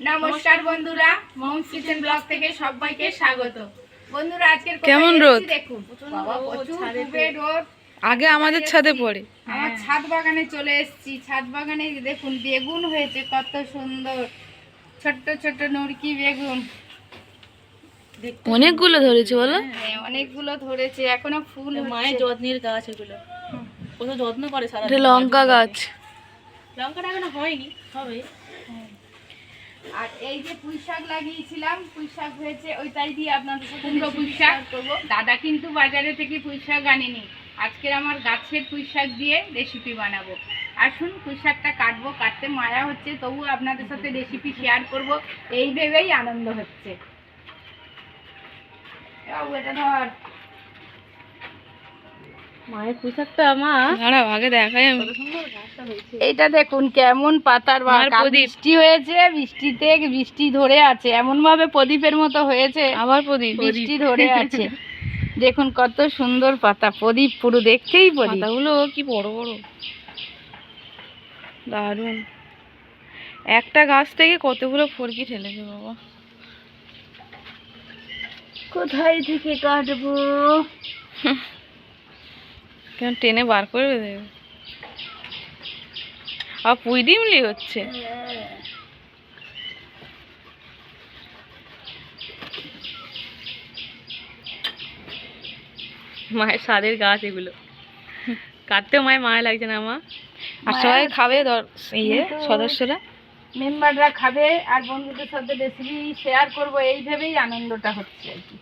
নমস্কার বন্ধুরা moms kitchen blog থেকে সবাইকে স্বাগত। বন্ধুরা আজকের কেমন রোদ? দেখুন রোদ আগে আমাদের ছাদে পড়ে। আমার ছাদ বাগানে চলে এসেছি। ছাদ বাগানে দেখুন বেগুন হয়েছে কত সুন্দর। ছোট্ট ছোট্ট নুরকি বেগুন। অনেকগুলো ধরেছে বলো। হ্যাঁ, অনেকগুলো ধরেছে এখনও ফুল মায়ের যত্নের গাছ এগুলো। কত যত্ন করে সারা লঙ্কা গাছ। লঙ্কাটা এখনও হয়নি হবে। আর এই যে পুঁই শাক লাগিয়েছিলাম পুঁই শাক হয়েছে ওইটাই দিয়ে আপনাদের সাথে কুমড়ো পুঁই শাক। করব। দাদা কিন্তু বাজারে থেকে পুঁই শাক আনেনি। আজকের আমার গাছের পুঁই শাক দিয়ে রেসিপি বানাবো। আসুন পুঁই শাকটা কাটবো কাটতে মায়া হচ্ছে তবু আপনাদের সাথে রেসিপি শেয়ার করব। এই ভেবেই আনন্দ হচ্ছে। ধর। মায়ের পোশাকটা মা দাঁড়াও আগে দেখাই আমি। কত সুন্দর গাছটা হয়েছে। এইটা দেখুন কেমন পাতার। বৃষ্টি হয়েছে বৃষ্টিতে বৃষ্টি ধরে আছে। এমন ভাবে প্রদীপের মতো হয়েছে আবার প্রদীপ। বৃষ্টি ধরে আছে। দেখুন কত সুন্দর পাতা প্রদীপ পুরো দেখতেই প্রদীপ। পাতাগুলো কি বড় বড়। দারুণ। একটা গাছ থেকে কতগুলো ফরকি ঠেলেছে বাবা। কোথায় থেকে কাটবো? কেন টেনে বার করে দেবে? আর পুই ডিমলি হচ্ছে। মায়ের স্বাদের গাছ এগুলো। কাটতেও মায়ের মায়া লাগছে না মা? আর সবাই খাবে ধর- ইয়ে সদস্যরা? মেম্বাররা খাবে আর বন্ধুদের সাথে রেসিপি শেয়ার করব এই ভেবেই আনন্দটা হচ্ছে আর কি।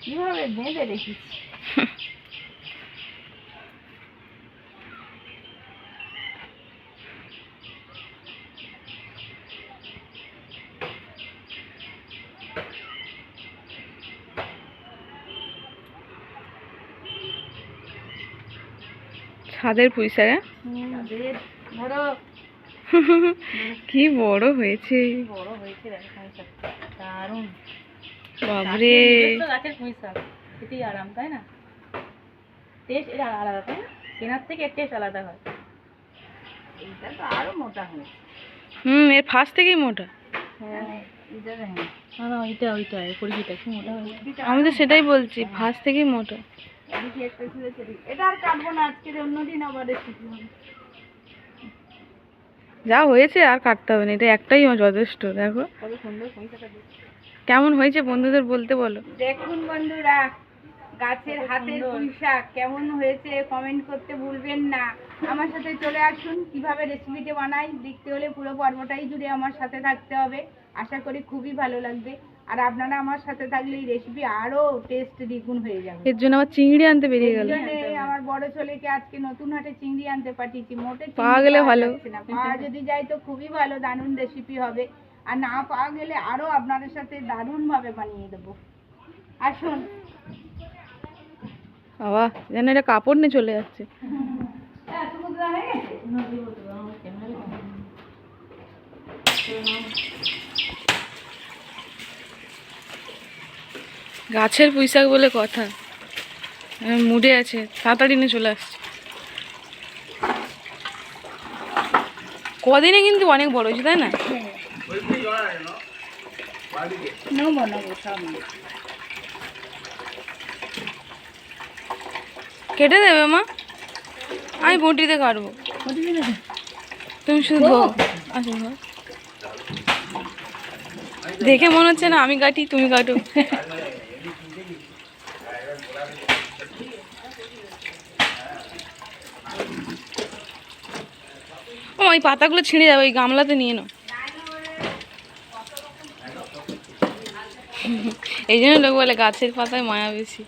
কীভাবে বেঁধে রেখেছি? ছাদের পুঁই শাক হ্যাঁ? তাদের ধরো কি বড় হয়েছে। বড় হয়েছে দারুণ বাবরে গাছের আরাম তাই না টেস্ট এটা আলাদা তাই না কেনার থেকে টেস্ট আলাদা হয় এইটা তো আরও মোটা হয়েছে হুম এর ফার্স্ট থেকেই মোটা হ্যাঁ না না ওইটা ওইটা পরিচিত কি মোটা হয়েছে আমি তো সেটাই বলছি ফার্স্ট থেকেই মোটা। এদিকে একটা ছিল এটা আর কাটবো না আজকের অন্যদিন আবার রেসিপি হবে? যা হয়েছে আর কাটতে হবে না এটা একটাই যথেষ্ট দেখো। কেমন হয়েছে বন্ধুদের বলতে বলো। দেখুন বন্ধুরা গাছের হাতের পুঁই শাক কেমন হয়েছে কমেন্ট করতে ভুলবেন না। আমার সাথে চলে আসুন কীভাবে রেসিপিটা বানাই দেখতে হলে পুরো পর্বটাই জুড়ে আমার সাথে থাকতে হবে। আশা করি খুবই ভালো লাগবে। আর আপনারা আমার সাথে থাকলে এই রেসিপি আরও টেস্ট দ্বিগুণ হয়ে যাবে। এর জন্য আমার চিংড়ি আনতে বেরিয়ে গেল। আমার বড় ছেলেকে আজকে নতুন হাটে চিংড়ি আনতে পাঠিয়েছি। মোটে পাওয়া গেলে ভালো। পাওয়া যদি যায় তো খুবই ভালো দারুণ রেসিপি হবে। আর না পাওয়া গেলে আরও আপনাদের সাথে দারুণ ভাবে বানিয়ে দেবো। আসুন। বাবা যেন এটা কাপড় নিয়ে চলে যাচ্ছে। গাছের পুঁইশাক বলে কথা। মুডে আছে। তাড়াতাড়ি নিয়ে চলে আসছে। কদিনে কিন্তু অনেক বড় হয়েছে তাই না। কেটে দেবে মা? আমি বটিতে কাটবো। তুমি শুধু আচ্ছা দেখে মনে হচ্ছে না আমি কাটি তুমি কাটো। ওই পাতাগুলো ছিঁড়ে যাবে ওই গামলাতে নিয়ে নাও। এই জন্য লোক বলে গাছের পাতায় মায়া বেশি।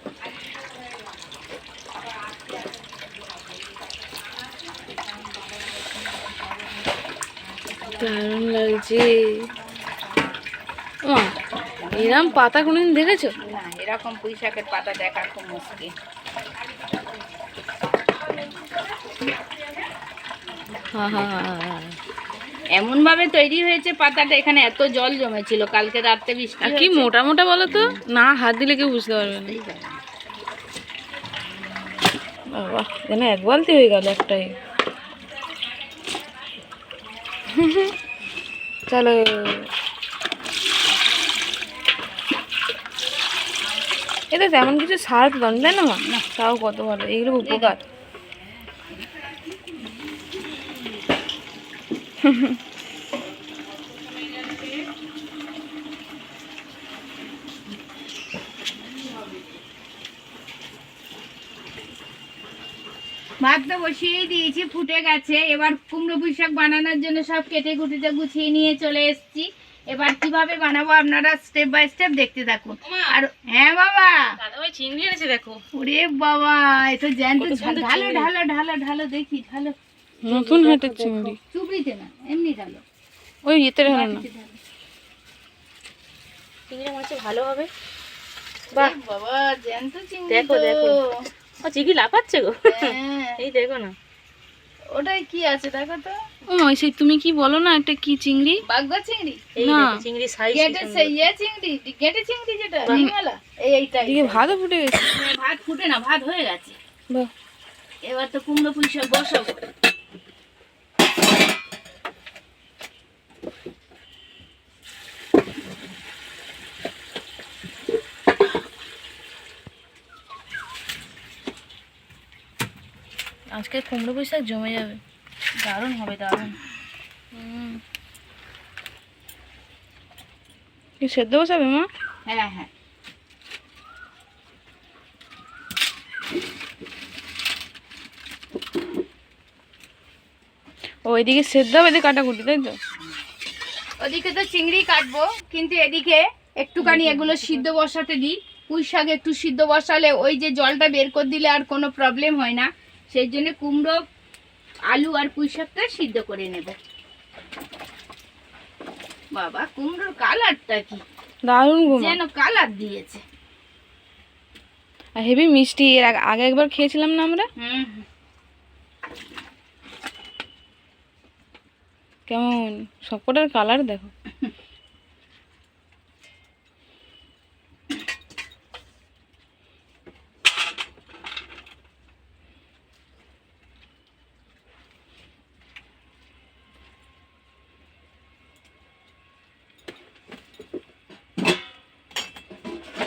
দারুণ লাগছে। মা এরম পাতা কোনোদিন দেখেছ? না, এরকম পুঁই শাকের পাতা দেখা খুব মুশকিল। এমন ভাবে তৈরি হয়েছে পাতাটা এখানে এত জল জমেছিল কালকে রাত্রে বৃষ্টি আর কি মোটা মোটা বলো তো? না হাত দিলে কেউ বুঝতে পারবে না। বাবা যেন এক বালতি হয়ে গেল একটাই। চলো। এটা তেমন কিছু সার তো দাম তাই না। মা না তাও কত ভালো এগুলো উপকার। ভাতটা বসিয়েই দিয়েছি ফুটে গেছে। এবার কুমড়ো পুঁই শাক বানানোর জন্য সব কেটে কুটিতে গুছিয়ে নিয়ে চলে এসেছি। এবার কীভাবে বানাবো আপনারা স্টেপ বাই স্টেপ দেখতে থাকুন। আর হ্যাঁ বাবা! দাদা ভাই চিংড়ি এনেছে দেখো। ওরে বাবা এটা জ্যান্ত ঢালো ঢালো ঢালো ঢালো দেখি ঢালো। নতুন হাটের চিংড়ি। চুবড়িতে না এমনি ঢালো ওই ইয়েতে ঢালো না। চিংড়ি ভালো হবে। বাহ। বাবা জ্যান্ত চিংড়ি দেখো, দেখো। ও চিংড়ি লাফাচ্ছে গো। হ্যাঁ। এই দেখো না। ওটাই কি আছে দেখো তো? ও সেই তুমি কি বলো না একটা কি চিংড়ি? বাগদা চিংড়ি। না। চিংড়ি সাইজ গেটে সেই ইয়ে চিংড়ি গেটে চিংড়ি যেটা ডিমওয়ালা এই এইটা ভাতও ফুটে গেছে। ভাত ফুটে না ভাত হয়ে গেছে। বাহ। এবার তো কুমড়ো পুঁই শাক বসাবো। আজকে কুমড়ো পুঁই শাক জমে যাবে। দারুণ হবে দারুণ। সেদ্ধ বসাবে মা? হ্যাঁ হ্যাঁ। ও এদিকে সেদ্ধ হবে এদিকে কাটাকুটি তাই তো? ওদিকে তো চিংড়ি কাটবো কিন্তু এদিকে একটুখানি এগুলো সিদ্ধ বসাতে দিই। পুঁই শাক একটু সিদ্ধ বসালে ওই যে জলটা বের করে দিলে আর কোনো প্রবলেম হয় না। সেই জন্য কুমড়ো আলু আর পুঁই শাকটা সিদ্ধ করে নেব। বাবা কুমড়োর কালারটা কি? দারুণ যেন কালার দিয়েছে। আর হেভি মিষ্টি এর আগে- একবার খেয়েছিলাম না আমরা। কেমন? সবকটার কালার দেখো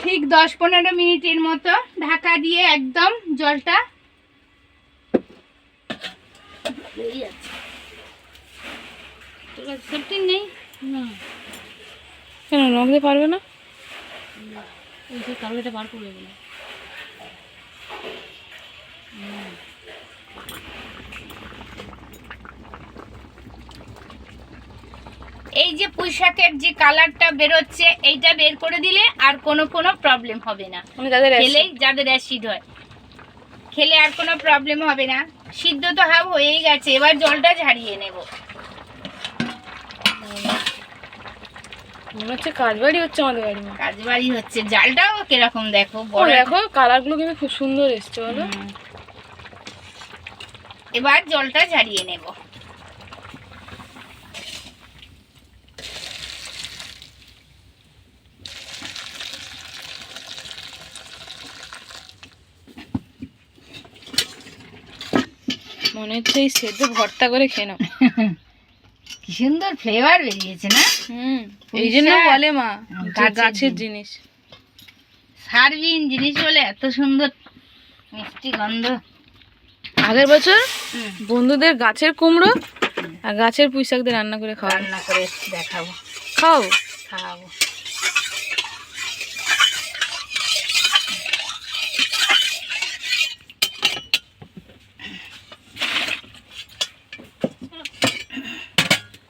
ঠিক দশ পনেরো মিনিটের মতো ঢাকা দিয়ে একদম জলটা নেই? কেন নখ দিয়ে পারবে না? ওই যে কালোটা বার করে গেলো এই যে পুঁই শাকের যে কালারটা বেরোচ্ছে এইটা বের করে দিলে আর কোনো কোনো প্রবলেম হবে না। যাদের খেলেই যাদের অ্যাসিড হয়। খেলে আর কোনো প্রবলেম হবে না। সিদ্ধ তো হাব হয়েই গেছে এবার জলটা ঝাড়িয়ে নেব। মনে হচ্ছে কাজ বাড়ি হচ্ছে আমাদের বাড়ি মা কাজ বাড়ি হচ্ছে। জালটাও কীরকম দেখো বড় দেখো কালারগুলো কিন্তু খুব সুন্দর এসছে বলো। এবার জলটা ঝাড়িয়ে নেব। মনে হচ্ছে এই সেদ্ধ ভর্তা করে খেয়ে নাও। কি সুন্দর ফ্লেভার বেরিয়েছে না? হুম এই জন্য বলে মা গাছের জিনিস। জিনিস। সারবিন জিনিস বলে এত সুন্দর মিষ্টি গন্ধ। আগের বছর বন্ধুদের গাছের কুমড়ো আর গাছের পুঁই শাক দিয়ে রান্না করে খাওয়া। রান্না করে দেখাবো। খাও খাওয়াবো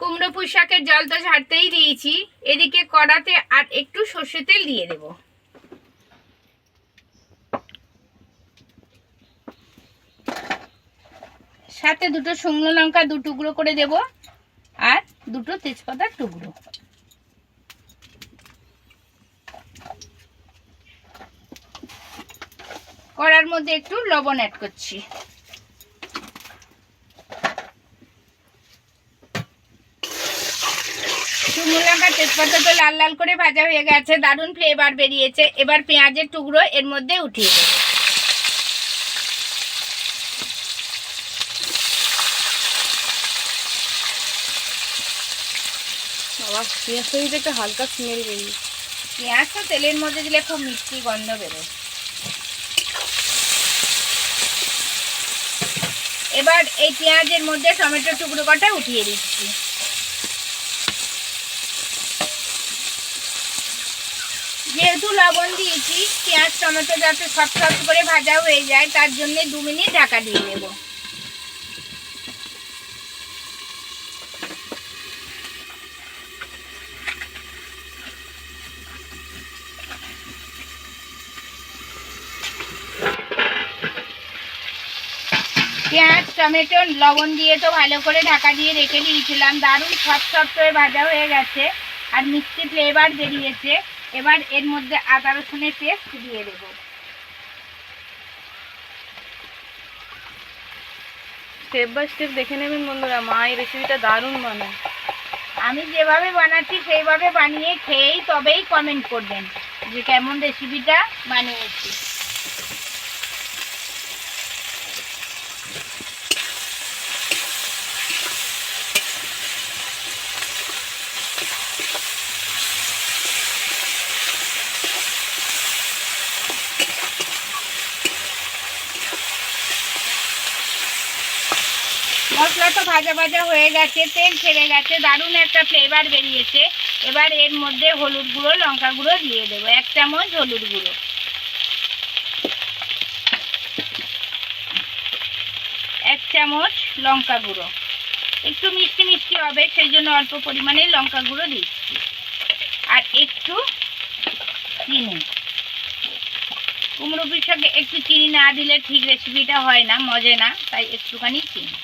কুমড়ো পুঁই শাকের জল তো ঝাড়তেই দিয়েছি। এদিকে কড়াতে আর একটু সর্ষে তেল দিয়ে দেব। সাথে দুটো শুকনো লঙ্কা দু টুকরো করে দেব আর দুটো তেজপাতার টুকরো। কড়ার মধ্যে একটু লবণ অ্যাড করছি শুকনো লঙ্কা তেজপাতা তো লাল লাল করে ভাজা হয়ে গেছে দারুণ ফ্লেভার বেরিয়েছে। এবার পেঁয়াজের টুকরো এর মধ্যে উঠিয়ে দেবো। পেঁয়াজ একটা হালকা স্মেল বেরিয়ে। পেঁয়াজ তো তেলের মধ্যে দিলে খুব মিষ্টি গন্ধ বেরোয়। এবার এই পেঁয়াজের মধ্যে টমেটো টুকরো কটা উঠিয়ে দিচ্ছি। যেহেতু লবণ দিয়েছি, পেঁয়াজ, টমেটো যাতে সফট সফট করে ভাজা হয়ে যায়, তার জন্য দু মিনিট ঢাকা দিয়ে দেবো পেঁয়াজ, টমেটো, লবণ দিয়ে তো ভালো করে ঢাকা দিয়ে রেখে দিয়েছিলাম। দারুণ সফট সফট হয়ে ভাজা হয়ে গেছে, আর মিষ্টি ফ্লেভার বেরিয়েছে। এবার এর মধ্যে আদা রসুনের পেস্ট দিয়ে দেব। স্টেপ বাই স্টেপ দেখে নেবেন বন্ধুরা মা এই রেসিপিটা দারুণ বানায়। আমি যেভাবে বানাচ্ছি সেইভাবে বানিয়ে খেয়েই তবেই কমেন্ট করবেন যে কেমন রেসিপিটা বানিয়েছি। মশলা তো ভাজা ভাজা হয়ে গেছে, তেল ছেড়ে গেছে, দারুণ একটা ফ্লেভার বেরিয়েছে। এবার এর মধ্যে হলুদ গুঁড়ো, লঙ্কা গুঁড়ো দিয়ে দেবো, এক চামচ হলুদ গুঁড়ো। এক চামচ লঙ্কা গুঁড়ো। একটু মিষ্টি মিষ্টি হবে, সেই জন্য অল্প পরিমাণে লঙ্কা গুঁড়ো দিচ্ছি। আর একটু চিনি। কুমড়ো পিসাকে একটু চিনি না দিলে ঠিক রেসিপিটা হয় না, মজে না, তাই একটুখানি চিনি।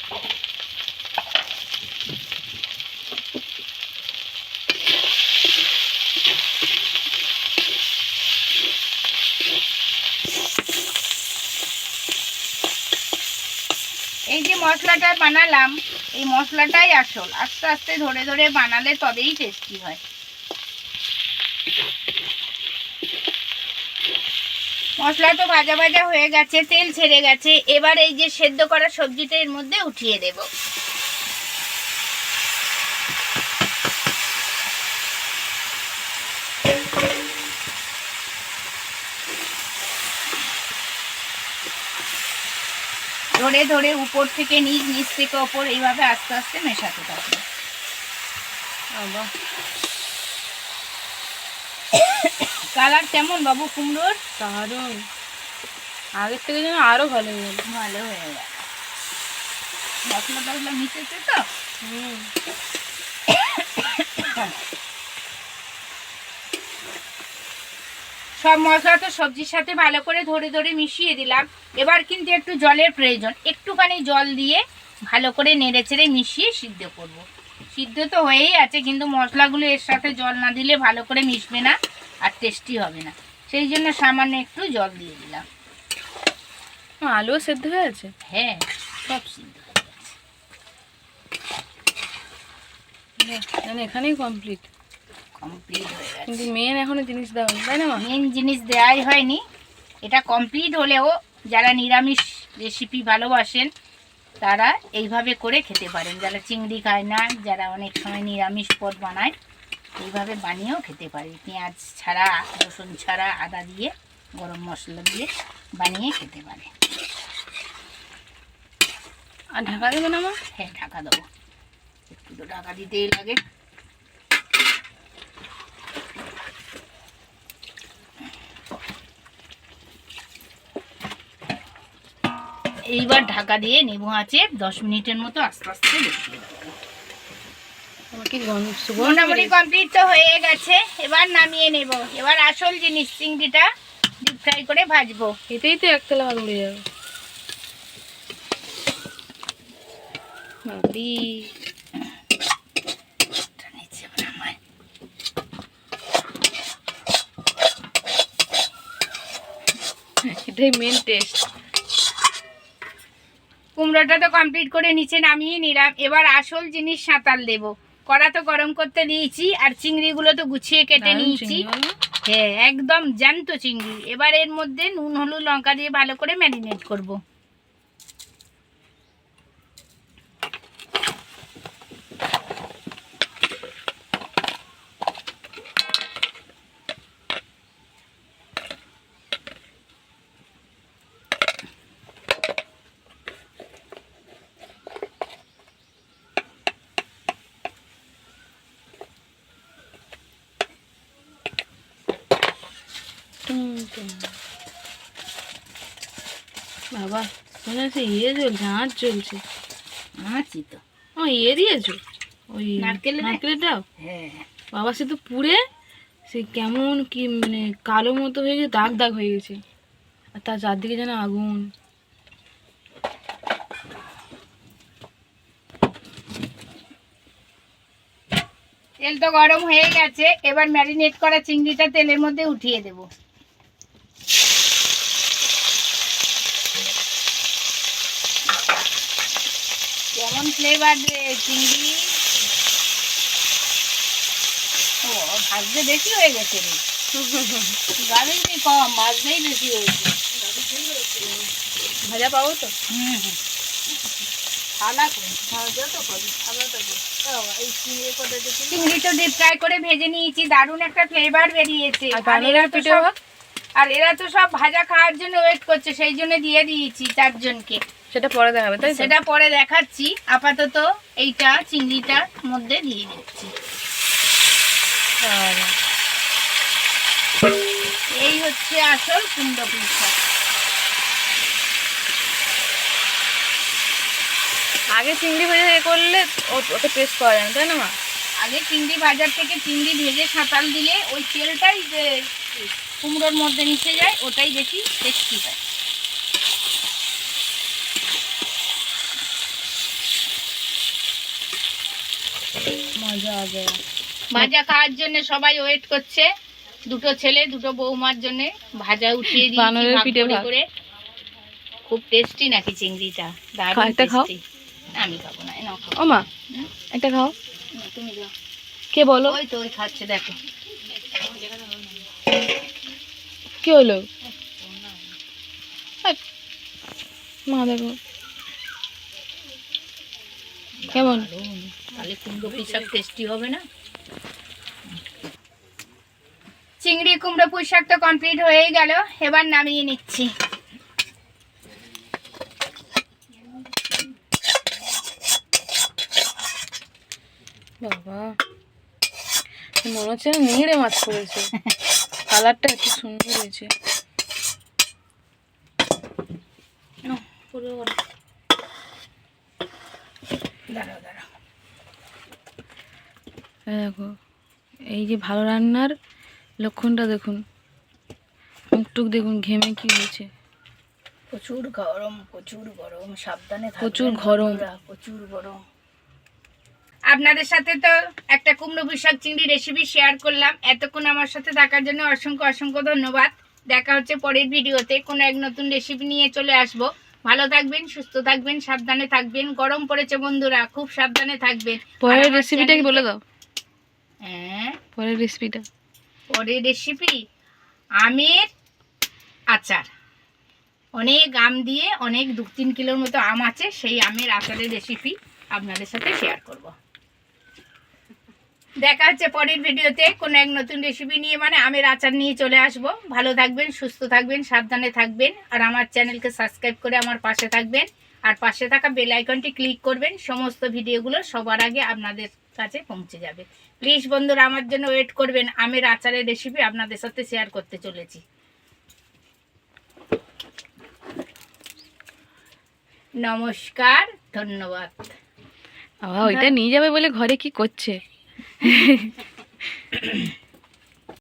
মশলাটা বানালাম, এই মশলাটাই আসল। আস্তে আস্তে ধরে ধরে বানালে তবেই টেস্টি হয়। মশলা তো ভাজা ভাজা হয়ে গেছে, তেল ছেড়ে গেছে। এবার এই যে সেদ্ধ করা সবজিটা এর মধ্যে উঠিয়ে দেব। ধরে ধরে উপর থেকে নিচ নিচ থেকে ওপর এইভাবে আস্তে আস্তে মেশাতে থাকবে কালার কেমন বাবু কুমড়োর? দারুণ। আগের থেকে যেন আরও ভালো হয়ে গেল ভালো হয়ে গেল মশলা টশলা মিশেছে তো? হুম। সব মশলা তো সবজির সাথে ভালো করে ধরে ধরে মিশিয়ে দিলাম। এবার কিন্তু একটু জলের প্রয়োজন। একটুখানি জল দিয়ে ভালো করে নেড়ে চেড়ে মিশিয়ে সিদ্ধ করব। সিদ্ধ তো হয়েই আছে কিন্তু মশলাগুলো এর সাথে জল না দিলে ভালো করে মিশবে না আর টেস্টি হবে না। সেই জন্য সামান্য একটু জল দিয়ে দিলাম। আলু সেদ্ধ হয়ে আছে হ্যাঁ সব সিদ্ধ হয়ে গেছে। এখানেই কমপ্লিট কমপ্লিট হয়ে গেছে। কিন্তু মেন এখনও জিনিস দেওয়া তাই না মেন জিনিস দেওয়াই হয়নি। এটা কমপ্লিট হলেও যারা নিরামিষ রেসিপি ভালোবাসেন তারা এইভাবে করে খেতে পারেন। যারা চিংড়ি খায় না যারা অনেক সময় নিরামিষ পদ বানায় এইভাবে বানিয়েও খেতে পারে পেঁয়াজ ছাড়া রসুন ছাড়া আদা দিয়ে গরম মশলা দিয়ে বানিয়ে খেতে পারে আর ঢাকা দেবে না মা? হ্যাঁ ঢাকা দেবো। একটু তো ঢাকা দিতেই লাগে। এইবার ঢাকা দিয়ে নেব আছে দশ মিনিটের মতো আস্তে আস্তে বসিয়ে মোটামুটি কমপ্লিট তো হয়ে গেছে এবার নামিয়ে নেব। এবার আসল জিনিস চিংড়িটা ডিপ ফ্রাই করে ভাজবো। এতেই তো এক তেলা ভাত উড়ে যাবে। এটাই মেন টেস্ট কুমড়োটা তো কমপ্লিট করে নিচে নামিয়ে নিলাম। এবার আসল জিনিস সাঁতাল দেব। কড়া তো গরম করতে দিয়েছি আর চিংড়িগুলো তো গুছিয়ে কেটে নিয়েছি। হ্যাঁ একদম জ্যান্ত চিংড়ি। এবার এর মধ্যে নুন হলুদ লঙ্কা দিয়ে ভালো করে ম্যারিনেট করব। বাবা মনে হচ্ছে ইয়ে চলছে আঁচ চলছে আছি তো। ও ইয়ে দিয়েছ? ওই? নারকেলটাও হ্যাঁ। বাবা সে তো পুড়ে সে কেমন কি মানে কালো মতো হয়ে গেছে দাগ দাগ হয়ে গেছে। আর তার চারদিকে যেন আগুন। তেল তো গরম হয়ে গেছে এবার ম্যারিনেট করা চিংড়িটা তেলের মধ্যে উঠিয়ে দেব কেমন ফ্লেভার রে চিংড়ি। ও ভাজতে বেশি হয়ে গেছে রে। গাড়ি কম ভাজতেই বেশি হয়েছে। ভাজা পাবো তো? হুম হুম। তো করি থালাটা চিংড়ি তো ডিপ ফ্রাই করে ভেজে নিয়েছি দারুণ একটা ফ্লেভার বেরিয়েছে? আর এরা তো সব? ভাজা খাওয়ার জন্য ওয়েট করছে সেই জন্য দিয়ে দিয়েছি চারজনকে। সেটা পরে দেখাবে তাই সেটা পরে দেখাচ্ছি। আপাতত এইটা চিংড়িটার মধ্যে দিয়ে দিচ্ছি। এই হচ্ছে আসল কুমড়ো শাক। আগে চিংড়ি ভেজে করলে ওতে টেস্ট পাওয়া যায় তাই না মা? আগে চিংড়ি বাজার থেকে চিংড়ি ভেজে সাঁতাল দিলে ওই তেলটাই যে কুমড়োর মধ্যে মিশে যায় ওটাই বেশি টেস্টি হয়। ভাজা খাওয়ার জন্য সবাই ওয়েট করছে। দুটো ছেলে দুটো বৌমার জন্য ভাজা উঠিয়ে দিয়েছি পিঠে করে। খুব টেস্টি নাকি চিংড়িটা? দারুণ tasty। আমি খাব না খাও। একটা খাও। তুমি কে বলো? ওই তো ওই খাচ্ছে দেখো। কি হলো। মা দেখো। কেমন। তাহলে কুমড়ো পুঁই শাক টেস্টি হবে না? চিংড়ি কুমড়ো পুঁই শাক তো কমপ্লিট হয়েই গেল। এবার নামিয়ে নিচ্ছি। বাবা মনে হচ্ছে নিংড়ে মাছ পড়েছে কালারটা এত সুন্দর হয়েছে। পুরো দাঁড়াও দাঁড়াও। দেখো এই যে ভালো রান্নার লক্ষণটা দেখুন। মুখটুক দেখুন ঘেমে কি হয়েছে? প্রচুর গরম প্রচুর গরম সাবধানে প্রচুর গরম। প্রচুর গরম। আপনাদের সাথে তো একটা কুমড়ো পুঁই শাক চিংড়ি রেসিপি শেয়ার করলাম। এতক্ষণ আমার সাথে থাকার জন্য অসংখ্য অসংখ্য ধন্যবাদ। দেখা হচ্ছে পরের ভিডিওতে কোনো এক নতুন রেসিপি নিয়ে চলে আসব। ভালো থাকবেন সুস্থ থাকবেন সাবধানে থাকবেন। গরম পড়েছে বন্ধুরা খুব সাবধানে থাকবেন। পরের আমার রেসিপিটা কি বলে দাও। পরের রেসিপিটা পরের রেসিপি আমের আচার। অনেক আম দিয়ে অনেক দু তিন কিলোর মতো আম আছে সেই আমের আচারের রেসিপি আপনাদের সাথে শেয়ার করব। দেখা হচ্ছে পরের ভিডিওতে কোনো এক নতুন রেসিপি নিয়ে মানে আমের আচার নিয়ে চলে আসব। ভালো থাকবেন সুস্থ থাকবেন সাবধানে থাকবেন আর আমার চ্যানেলকে সাবস্ক্রাইব করে আমার পাশে থাকবেন। আর পাশে থাকা বেল আইকনটি ক্লিক করবেন। সমস্ত ভিডিওগুলো সবার আগে আপনাদের কাছে পৌঁছে যাবে। প্লিজ বন্ধুরা আমার জন্য ওয়েট করবেন। আমের আচারের রেসিপি আপনাদের সাথে শেয়ার করতে চলেছি। নমস্কার ধন্যবাদ। ওইটা নিয়ে যাবে বলে ঘরে কি করছে?